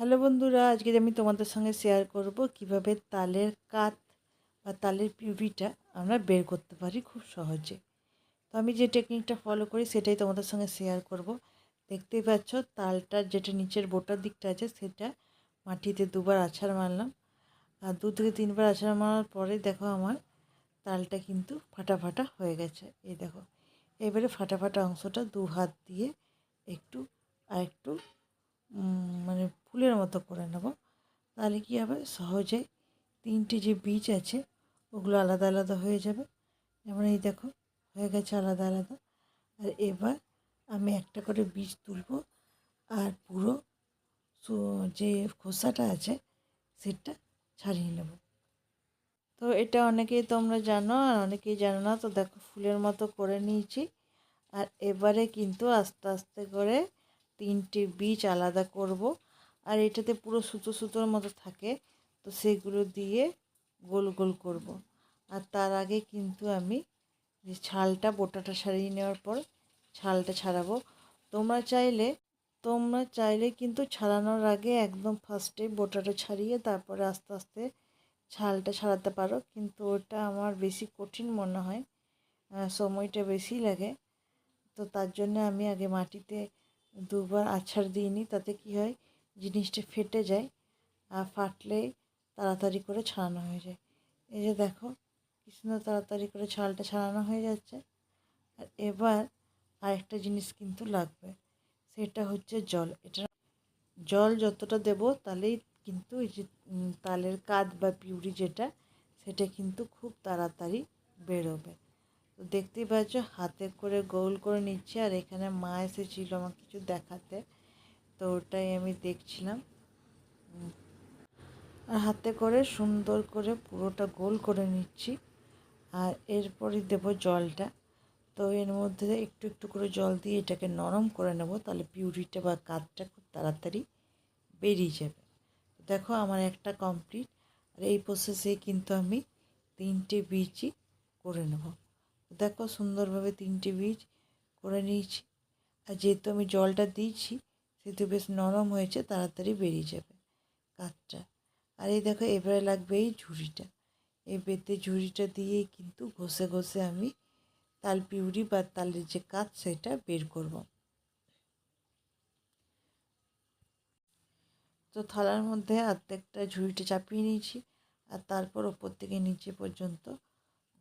Hello বন্ধুরা, আজকে আমি তোমাদের সঙ্গে শেয়ার করব কীভাবে তালের কাত বা তালের পিউরিটা আমরা বের করতে পারি খুব সহজে। তো আমি যে টেকনিকটা ফলো করি সেটাই তোমাদের সঙ্গে শেয়ার করব। দেখতেই পাচ্ছ তালটার যেটা নিচের বোটার দিকটা আছে সেটা মাটিতে দুবার আছাড় মারলাম। আর দু থেকে তিনবার আছাড় মারার পরে দেখো আমার তালটা কিন্তু ফাটা ফাটা হয়ে গেছে। এই দেখো, এবারে ফাটা ফাটা অংশটা দু হাত দিয়ে একটু আর একটু মতো করে নেব। তাহলে কি হবে? সহজে তিনটে যে বীজ আছে, ওগুলো আলাদা আলাদা হয়ে যাবে। যেমন এই দেখো, হয়ে গেছে আলাদা আলাদা। আর এবার আমি একটা করে বীজ তুলব আর পুরো যে খোসাটা আছে, সেটা ছাড়িয়ে নেব। তো এটা অনেকেই তোমরা জানো আর অনেকেই জানো না। তো দেখো, ফুলের মতো করে নিয়েছি। আর এবারে কিন্তু আস্তে আস্তে করে তিনটে বীজ আলাদা করব। আর এটাতে পুরো সুতো সুতোর মতো থাকে। তো সেগুলো দিয়ে গোল গোল করব। আর তার আগে কিন্তু আমি যে ছালটা, বোটাটা সারিয়ে নেওয়ার পর ছালটা ছাড়াবো। তোমরা চাইলে তোমরা চাইলে কিন্তু ছাড়ানোর আগে একদম ফার্স্টে বোটাটা ছাড়িয়ে তারপরে আস্তে আস্তে ছালটা ছাড়াতে পারো। কিন্তু ওটা আমার বেশি কঠিন মনে হয় সময়টা বেশি লাগে। তো তার জন্য আমি আগে মাটিতে দুবার আছাড় দিইনি তাতে কি হয় জিনিসটা ফেটে যায়, আর ফাটলেই তাড়াতাড়ি করে ছাড়ানো হয়ে যায়। এই যে দেখো, কি সুন্দর তাড়াতাড়ি করে ছালটা ছাড়ানো হয়ে যাচ্ছে। আর এবার আরেকটা জিনিস কিন্তু লাগবে, সেটা হচ্ছে জল। এটা জল যতটা দেব তাহলেই কিন্তু এই যে তালের কাদ বা পিউরি যেটা, সেটা কিন্তু খুব তাড়াতাড়ি বেরোবে। তো দেখতেই পাচ্ছ, হাতে করে গোল করে নিচ্ছে, আর এখানে মা এসেছিল আমার কিছু দেখাতে। তো ওটাই আমি দেখছিলাম। আর হাতে করে সুন্দর করে পুরোটা গোল করে নিচ্ছি। আর এরপরে দেব জলটা। তো এর মধ্যে একটু একটু করে জল দিয়ে এটাকে নরম করে নেব, তাহলে পিউরিটা বা কাঠটা খুব তাড়াতাড়ি বেরিয়ে যাবে। দেখো আমার একটা কমপ্লিট। আর এই প্রসেসে কিন্তু আমি তিনটে বীজই করে নেব। দেখো সুন্দরভাবে তিনটে বীজ করে নিয়েছি। আর যেহেতু আমি জলটা দিয়েছি সেহেতু বেশ নরম হয়েছে, তাড়াতাড়ি বেরিয়ে যাবে কাঠটা। আর এই দেখো, এবারে লাগবে এই ঝুড়িটা। এই বেতে ঝুড়িটা দিয়েই কিন্তু ঘষে ঘষে আমি তাল পিউরি বা তালের যে কাঠ, সেটা বের করব। তো থালার মধ্যে অর্ধেকটা ঝুড়িটা চাপিয়ে নিয়েছি আর তারপর ওপর থেকে নিচে পর্যন্ত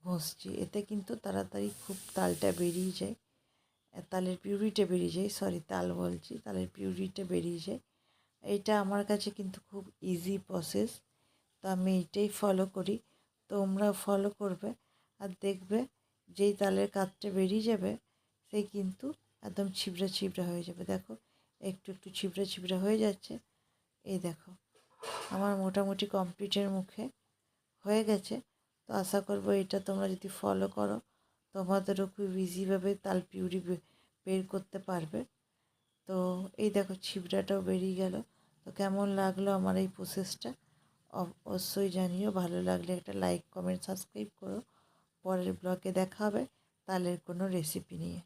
ঘষছি। এতে কিন্তু তাড়াতাড়ি খুব তালটা বেরিয়ে যায়। তালের পিউরিটা বেরিয়ে যায়। সরি তাল বলছি, তালের পিউরিটা বেরিয়ে যায়। এটা আমার কাছে কিন্তু খুব ইজি প্রসেস তো আমি এইটাই ফলো করি। তোমরা ফলো করবে আর দেখবে যেই তালের কাঠটা বেরিয়ে যাবে সেই কিন্তু একদম ছিবড়া ছিবড়া হয়ে যাবে। দেখো, একটু একটু ছিবড়া ছিবড়া হয়ে যাচ্ছে। এই দেখো, আমার মোটামুটি কমপ্লিটের মুখে হয়ে গেছে। তো আশা করব এটা তোমরা যদি ফলো করো তোমাদেরও খুব ইজিভাবে তাল পিউরি বের করতে পারবে। তো এই দেখো ছিবড়াটাও বেরিয়ে গেল। তো কেমন লাগল আমার এই প্রসেসটা অবশ্যই জানিও। ভালো লাগলে একটা লাইক কমেন্ট সাবস্ক্রাইব করো। পরের ব্লগে দেখা হবে। তালের কোনো রেসিপি নিয়ে।